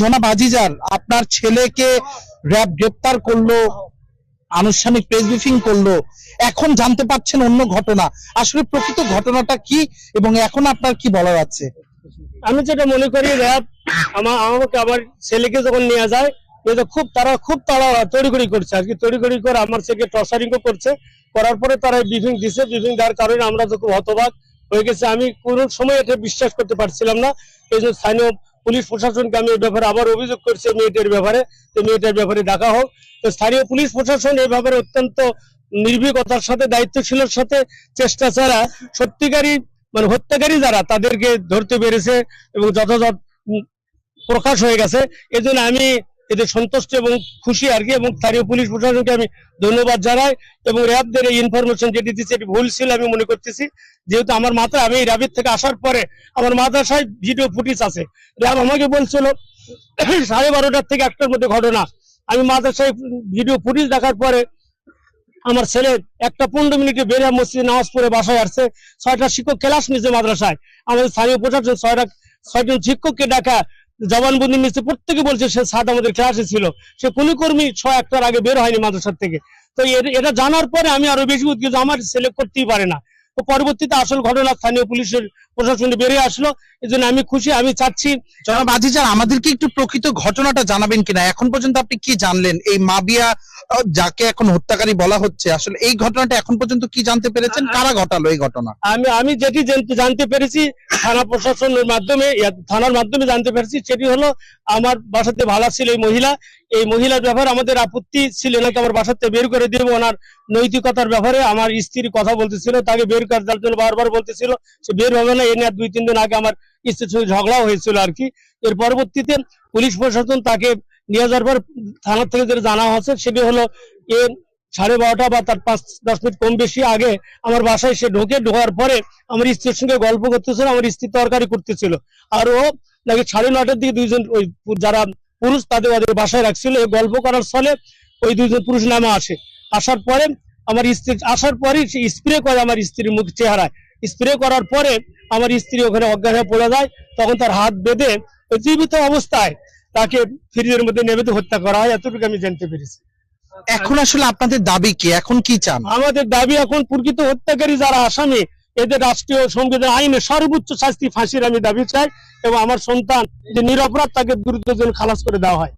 জনাব আজিজার আপনার ছেলেকে র্যাব গ্রেপ্তার করল, আনুষ্ঠানিক প্রেস ব্রিফিং করল, এখন জানতে পারছেন অন্য ঘটনা। আসলে প্রকৃত ঘটনাটা কি এবং এখন আপনার কি আমি যেটা মনে করি, র্যাব আমার আমাকে ছেলেকে যখন নিয়ে যায় খুব তারা খুব তারা তড়িঘড়ি করছে। আর কি তড়িঘড়ি করে আমার ছেলেকে টর্চারিং করছে। করার পরে তারা ব্রিফিং দিছে। ব্রিফিং দেওয়ার কারণে আমরা হতবাক হয়ে গেছে, আমি কোন সময় এটা বিশ্বাস করতে পারছিলাম না। এই জন্য স্থানীয় পুলিশ প্রশাসনকে আমি এই ব্যাপারে আবার অভিযোগ করছি মেয়েটার ব্যাপারে। তো মেয়েটার ব্যাপারে দেখা হোক। তো স্থানীয় পুলিশ প্রশাসন এই ব্যাপারে অত্যন্ত নির্ভীকতার সাথে, দায়িত্বশীলের সাথে চেষ্টা ছাড়া সত্যিকারী মানে হত্যাকারী যারা, তাদেরকে ধরতে পেরেছে এবং যথাযথ প্রকাশ হয়ে গেছে। এই জন্য আমি এতে সন্তুষ্ট এবং খুশি আর কি, এবং স্থানীয় পুলিশ প্রশাসনকে আমি ধন্যবাদ জানাই, এবং র্যাবদের এই ইনফরমেশন যেটি দিচ্ছে এটি ভুল ছিল আমি মনে করতেছি। যেহেতু আমার মাথা আমি র্যাবের থেকে আসার পরে আমার মাদ্রাসায় ভিডিও ফুটেজ আছে। র্যাব আমাকে বলছিল, সাড়ে বারোটার থেকে একটার মধ্যে ঘটনা। আমি মাদ্রাসায় ভিডিও ফুটেজ দেখার পরে আমার ছেলে একটা পনেরো মিনিটে বেরিয়ে মসজিদে নামাজ পড়ে বাসায় আসছে। ছয়টা শিক্ষক ক্লাস নিচ্ছে মাদ্রাসায়। আমাদের স্থানীয় প্রশাসন ছয়টা, ছয়জন শিক্ষককে ডাকা জবানবন্দি মিস্ত্রি প্রত্যেকে বলছে সে সাত আমাদের ক্লাসে ছিল। সে কোনো কর্মী ছয় একটার আগে বের হয়নি মাদ্রাসার থেকে। তো এটা জানার পরে আমি আরও বেশি উদ্যোগ আমার সিলেক্ট করতেই পারে না। তো পরবর্তীতে আসল ঘটনা স্থানীয় পুলিশের প্রশাসনে বেরিয়ে আসলো। এই জন্য আমি খুশি, আমি চাচ্ছি জনাব আজিজার, আমাদেরকে একটু প্রকৃত ঘটনাটা জানাবেন কিনা? এখন পর্যন্ত আপনি কি জানলেন? এই মাবিয়া যাকে এখন হত্যাকারী বলা হচ্ছে আসলে এই ঘটনাটা এখন পর্যন্ত কি জানতে পেরেছেন? কারা ঘটালো এই ঘটনা? আমি আমি যেটি জানতে- পেরেছি থানা প্রশাসনের মাধ্যমে থানার মাধ্যমে জানতে পেরেছি সেটি হলো আমার বাসাতে ভাড়া ছিল এই মহিলা। এই মহিলার ব্যাপারে আমাদের আপত্তি ছিল নাকি আমার বাসাতে বের করে দেবো। ওনার নৈতিকতার ব্যাপারে আমার স্ত্রী কথা বলতেছিল তাকে বের করে দেওয়ার জন্য বারবার বলতেছিল। সে বের হবে না এ নিয়ে দুই তিন দিন আগে আমার স্ত্রীর সঙ্গে ঝগড়াও হয়েছিল আর কি। এর পরবর্তীতে পুলিশ প্রশাসন তাকে নিয়ে যাওয়ার পর থানার থেকে যেটা জানা হচ্ছে, সেটি হলো এ সাড়ে বারোটা বা তার পাঁচ, দশ মিনিট কম বেশি আগে আমার বাসায় সে ঢোকে, ঢোকার পরে আমার স্ত্রীর সঙ্গে গল্প করতেছিল, আমার স্ত্রী তরকারি করতেছিল। আর ও নাকি সাড়ে নটার দিকে দুইজন ওই যারা পুরুষ তাদের ওদের বাসায় রাখছিল। এই গল্প করার ফলে ওই দুইজন পুরুষ নামে আসে। আসার পরে আমার স্ত্রী, আসার পরে সে স্প্রে করে আমার স্ত্রীর মুখ চেহারায়। স্প্রে করার পরে আমার স্ত্রী ওখানে অজ্ঞান হয়ে পড়ে যায়। তখন তার হাত বেঁধে জীবিত অবস্থায় তাকে ফ্রিজের মধ্যে নেমে হত্যা করা হয় এতটুকু আমি জানতে পেরেছি। এখন আসলে আপনাদের দাবি কি? এখন কি চান? আমাদের দাবি এখন প্রকৃত হত্যাকারী যারা আসামি এদের রাষ্ট্রীয় সংবিধান আইনে সর্বোচ্চ শাস্তি ফাঁসির আমি দাবি চাই এবং আমার সন্তান যে নিরপরাধ তাকে দ্রুত খালাস করে দেওয়া হয়।